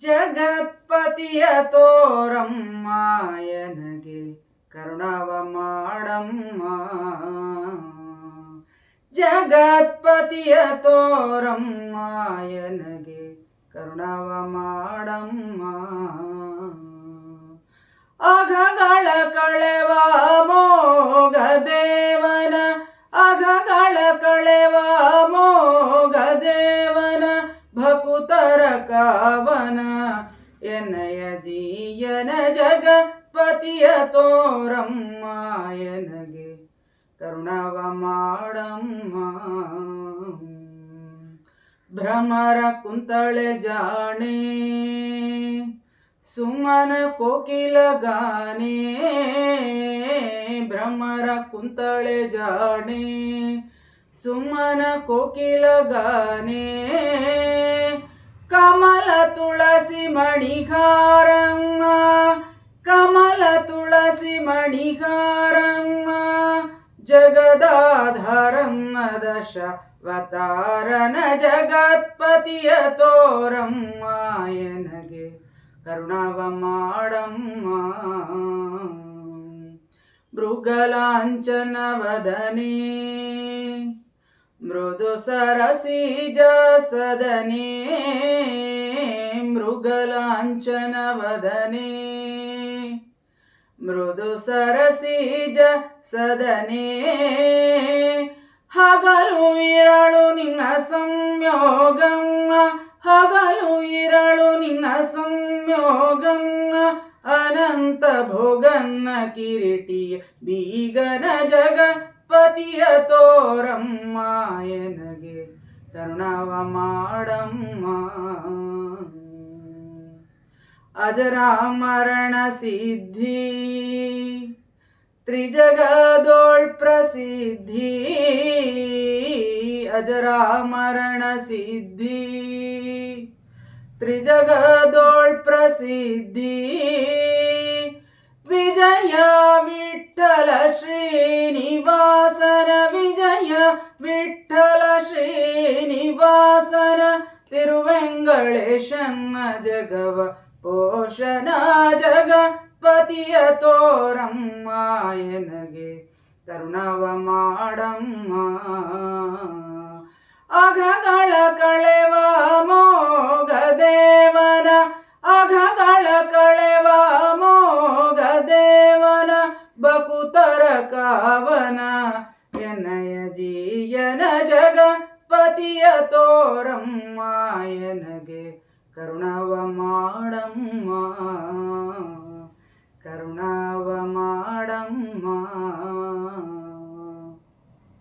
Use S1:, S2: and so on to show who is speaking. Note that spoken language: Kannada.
S1: ಜಗತ್ಪತಿಯ ತೋರಮ್ಮ ಎನಗೆ ಕರುಣವ ಮಾಡಮ್ಮ. ಜಗತ್ಪತಿಯ ತೋರಮ್ಮ ಎನಗೆ ಕರುಣವ ಮಾಡಮ್ಮ. ಅಘಗಳ ಕಳೆವ ಮೋಗ ದೇವನ, ಅಘಗಳ ಕಳೆವ ಮೋಗ ದೇವನ, ಭಕುತರ ಕಾವನ. ಎನ್ನಯ ಜೀಯನ ಪತಿಯ ತೋರಮ್ಮ, ಎನಗೆ ಕರುಣವ ಮಾಡಮ್ಮ. ಭ್ರಮರ ಕುಂತಳೆ ಜಾಣೆ, ಸುಮನ ಕೋಕಿಲ ಗಾನೆ ಭ್ರಮರ ಕುಂತಳೆ ಜಾಣೆ, ಸುಮನ ಕೋಕಿಲ ಗಾನೆ ಕಮಲ ತುಳಸಿ ಮಣಿಹಾರಮ್ಮ, ಕಮಲ ತುಳಸಿ ಮಣಿಹಾರಮ್ಮ, ಜಗದಾಧಾರಮ್ಮ ದಶವತಾರನ ಜಗತ್ಪತಿಯ ತೋರಮ್ಮ, ಎನಗೆ ಕರುಣವ ಮಾಡಮ್ಮ. ಮೃಗಲಾಂಚನ ವದನೆ ಮೃದು ಸರಸೀಜ ಸದನೆ ಮೃಗಲಾಂಚನ ವದನೆ ಮೃದು ಸರಸೀಜ ಸದನೆ. ಹಗಲು ಇರಳು ನಿನ್ನ ಸಂಯೋಗಂ ಹಗಲು ಇರಳು ನಿನ್ನ ಸಂಯೋಗಂ ಅನಂತ ಭೋಗನ್ನ ಕಿರೀಟಿ ಬೀಗನ ಜಗಪತಿಯ ತೋರಮ್ಮ. ಎನಗೆ ಕರುಣವ ಮಾಡಮ್ಮ. अजरा मरण सिद्धी त्रिजगदोळ प्रसिद्धी अजरा मरण सिद्धी त्रिजगदोळ प्रसिद्धी विजय विठ्ठल श्रीनिवासन विजय विठ्ठल श्रीनिवासन तिरुवेङ्गळेशन्न जगव। ಪೋಷಣ ಜಗಪತಿಯ ತೋರಮ್ಮ ಎನಗೆ ಕರುಣವ ಮಾಡಮ್ಮ. ಅಘಗಳ ಕಳೆವ ಮೋಗ ದೇವನ, ಅಘಗಳ ಕಳೆವ ಮೋಗ ದೇವನ, ಬಕುತರ ಕಾವನ ಎನಯ ಜೀಯನ ಜಗಪತಿಯ ತೋರಮ್ಮ ಎನಗೆ ಕರುಣವ